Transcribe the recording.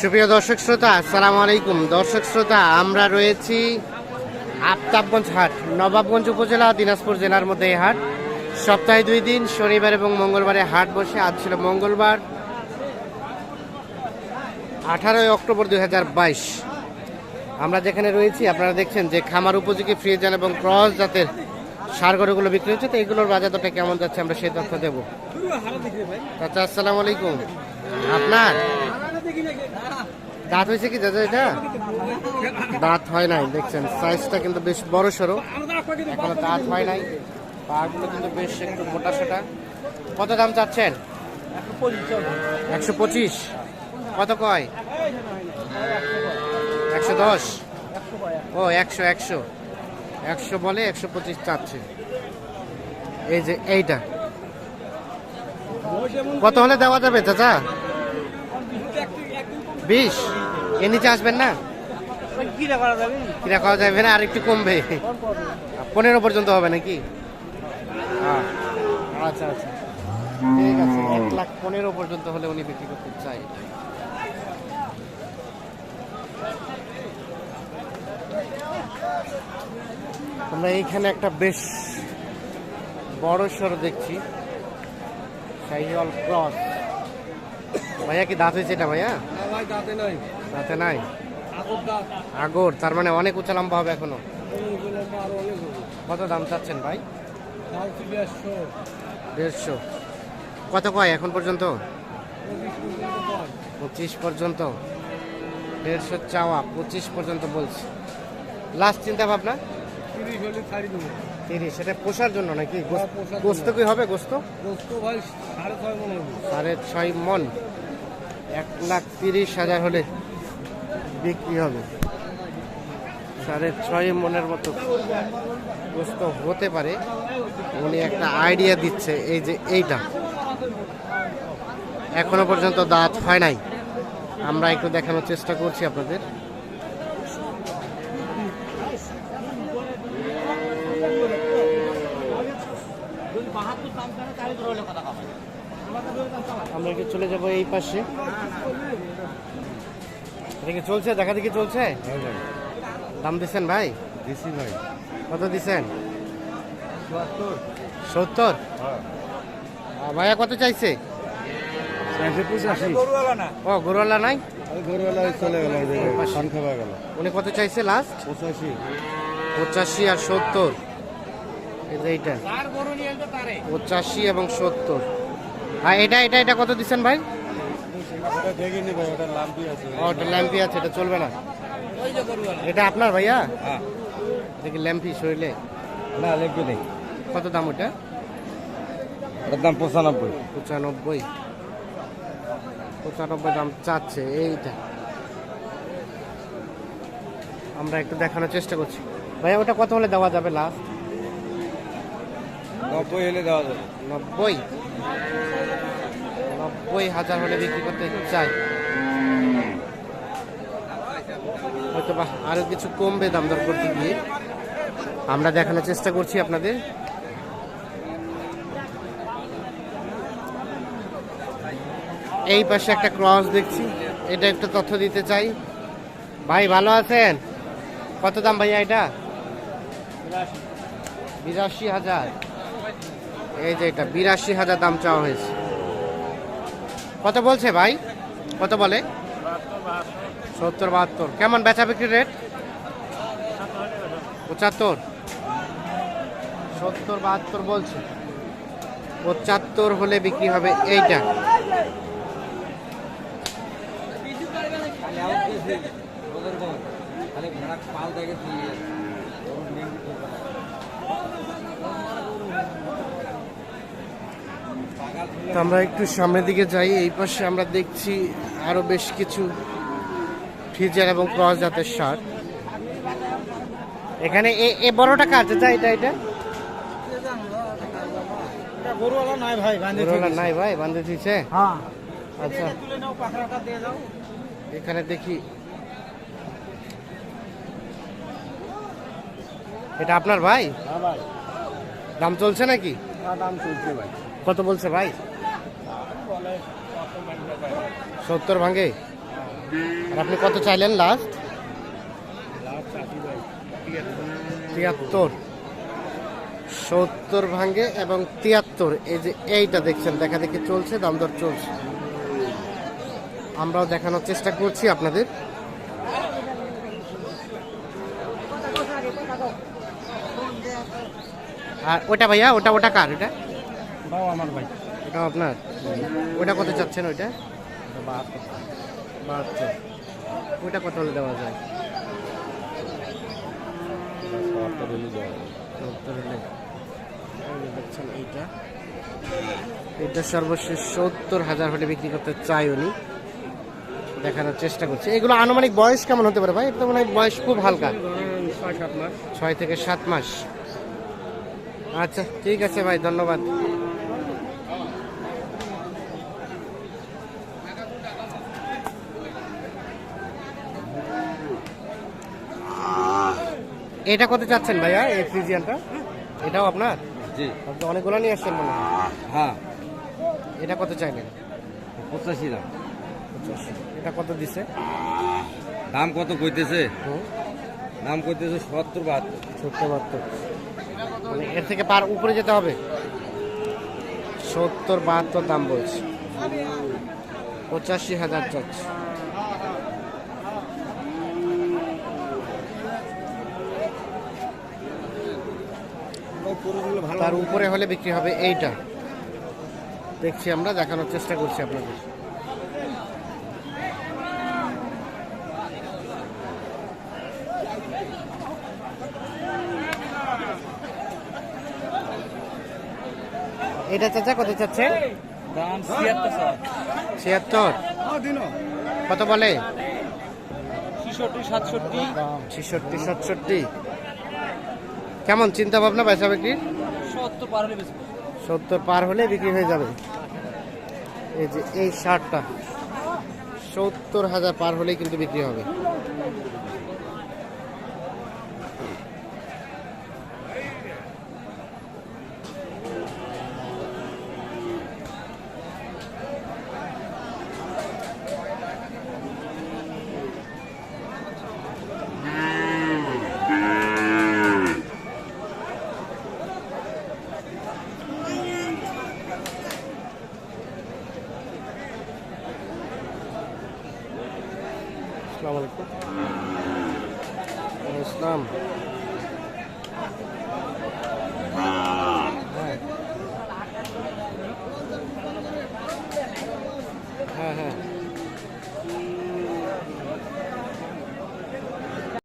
সুপ্রিয় দর্শক শ্রোতা আসসালামু আলাইকুম। দর্শক শ্রোতা আমরা রয়েছি আফতাবগঞ্জ হাট নবাবগঞ্জ উপজেলা দিনাজপুর জেলার মধ্যে এই হাট। সপ্তাহে দুই দিন শনিবার এবং মঙ্গলবারে হাট বসে। আজ ছিল মঙ্গলবার আঠারোই অক্টোবর দুই হাজার বাইশ। আমরা যেখানে রয়েছি আপনারা দেখছেন যে খামার উপযোগী ফ্রিজান এবং ক্রস জাতের সার গরুগুলো বিক্রি হচ্ছে। তো এগুলোর বাজার দরটা কেমন যাচ্ছে আমরা সেই তথ্য দেবো। আচ্ছা আসসালামু আলাইকুম। আপনার? দাঁত হয়েছে কি দাদা এটা? দাঁত হয় নাই দেখছেন সাইজটা কিন্তু বেশ বড় সড়ো এখনও দাঁত হয় নাই পাগুলো কিন্তু বেশ একটু মোটা সোটা কত দাম চাচ্ছেন? একশো পঁচিশ। কত কয়? একশো দশ। ও একশো একশো। একশো বলে একশো পঁচিশ চাচ্ছে। এই যে এইটা। কত হলে দেওয়া যাবে চাচা? বিশ? এর নিচে আসবেন না? কিরা করা যাবে? না? আর একটু কমবে। পনেরো পর্যন্ত হবে নাকি? আহ, আচ্ছা আচ্ছা। ঠিক আছে এক লাখ পনেরো পর্যন্ত হলে উনি বিক্রি করতে চাই আমরা এইখানে একটা বেশ বড় সড় দেখছি। শাহিওয়াল ক্রস। ভাইয়া কি দাঁত হয়েছে এটা ভাইয়া? দাঁতে নাই। আগর তার মানে অনেক উঁচা লম্বা হবে এখনও? কত দাম চাচ্ছেন ভাই? দেড়শো। কত কয় এখন পর্যন্ত? পঁচিশ পর্যন্ত দেড়শো চাওয়া পঁচিশ পর্যন্ত বলছি। লাস্ট চিন্তা ভাবনা? তিরিশ সেটা পোষার জন্য নাকি? হ্যাঁ, গোস্ত কি হবে গোস্ত? সাড়ে ছয় মন। এক লাখ তিরিশ হাজার হলে বিক্রি হবে। সাড়ে ছয় মনের মতো গোস্ত হতে পারে। উনি একটা আইডিয়া দিচ্ছে এই যে এইটা। এখনও পর্যন্ত দাঁত হয় নাই। আমরা একটু দেখানোর চেষ্টা করছি আপনাদের। আমরা একটু চলে যাব এই পাশে? কি চলছে? দেখা দেখি চলছে? দাম দিচ্ছেন ভাই? দিছি ভাই। কত দিচ্ছেন সত্তর। আহ, ভাইয়া কত চাইছে? ও গরুয়ালা নাই? গরুওয়ালা চলে গেল খান খাওয়া গেল। উনি কত চাইছে লাস্ট পঁচাশি। পঁচাশি আর সত্তর। এইটা। পঁচাশি এবং সত্তর। আর এটা এটা এটা কত দিচ্ছেন ভাই? ওটা ল্যাম্পি আছে। এটা চলবে না। এটা আপনার ভাইয়া? হ্যাঁ। দেখি ল্যাম্পি শরীরে? না নেই। কত দাম ওটা? ওটার দাম পঁচানব্বই। পঁচানব্বই। পঁচানব্বই দাম চাচ্ছে এইটা। আমরা একটু দেখানোর চেষ্টা করছি। ভাইয়া ওটা কত হলে দেওয়া যাবে লাস্ট নব্বই হলে দেওয়া যাবে। নব্বই? নব্বই হাজার হলে বিক্রি করতে চাই। হয়তো বা আরও কিছু কমবে দাম দর করতে গিয়ে। আমরা দেখানোর চেষ্টা করছি আপনাদের। এই পাশে একটা ক্রস দেখছি। এটা একটু তথ্য দিতে চাই। ভাই, ভালো আছেন? কত দাম ভাইয়া এটা? বিরাশি হাজার। এই যে এটা, বিরাশি হাজার দাম চাওয়া হয়েছে। কত বলছে ভাই? কত বলে? সত্তর বাহাত্তর। কেমন বেচা বিক্রি রেট? পঁচাত্তর। সত্তর বাহাত্তর বলছে। পঁচাত্তর হলে বিক্রি হবে এইটা। তো আমরা একটু সামনের দিকে যাই এই পাশে আমরা দেখছি আরও বেশ কিছু ফ্রিজার এবং ক্রস জাতের সার। এখানে এ বড়টা চাচা? এটা এটা? গরুওয়ালা নাই ভাই বান্ধে বড়টা নাই ভাই বান্ধে দিছে হ্যাঁ। আচ্ছা। এখানে দেখি। এটা আপনার ভাই? হ্যাঁ ভাই। দাম চলছে নাকি? দাম চলছে ভাই। কত বলছে ভাই? সত্তর ভাঙে? আর আপনি কত চাইলেন লাস্ট তিয়াত্তর। সত্তর ভাঙ্গে এবং তিয়াত্তর, এই যে এইটা দেখছেন, দেখা দেখি চলছে, দাম দর চলছে। আমরাও দেখানোর চেষ্টা করছি আপনাদের। আর ওটা ভাইয়া, ওটা ওটা কার, ওটা? বাবা আমার ভাই। আপনার? ওটা কত চাচ্ছেন ওইটা? বাহাত্তর। বাহাত্তর। ওইটা কত হলে দেওয়া যায়? বাহাত্তর হলে দেওয়া যাবে। সত্তর হলে। দেখছেন এইটা। এটা সর্বশেষ সত্তর হাজার হলে বিক্রি করতে চাই উনি। দেখানোর চেষ্টা করছে। এগুলো আনুমানিক বয়স কেমন হতে পারে ভাই? এটা তো মনে হয় বয়স খুব হালকা। ছয় থেকে সাত মাস। আচ্ছা ঠিক আছে ভাই ধন্যবাদ। এটা কত চাচ্ছেন ভাইয়া এই ফ্রিজিয়ানটা? এটাও আপনার? জি। আপনি অনেকগুলো নিয়ে আসছেন মনে হয়। হ্যাঁ। এটা কত চাইলেন? পঁচাশি দাম। এটা কত দিছে? দাম কত কইতেছে? দাম কইতেছে সত্তর বাহাত্তর। সত্তর বাহাত্তর। মানে এর থেকে পার উপরে যেতে হবে? সত্তর বাহাত্তর দাম বলছে। পঁচাশি হাজার চাচ্ছে। তার উপরে হলে বিক্রি হবে এইটা। দেখছি আমরা দেখানোর চেষ্টা করছি আপনাদের। এটা চাচা কত চাচ্ছে? ছিয়াত্তর ছিয়াত্তর? কত বলে? ছিষট্টি সাতষট্টি। ছেষট্টি সাতষট্টি। কেমন চিন্তা ভাবনা পয়সা বিক্রি? সত্তর পার হলে সত্তর পার হলে বিক্রি হয়ে যাবে। এই যে এই শার্টটা সত্তর হাজার পার হলেই কিন্তু বিক্রি হবে আসসালামু আলাইকুম হ্যাঁ হ্যাঁ হ্যাঁ।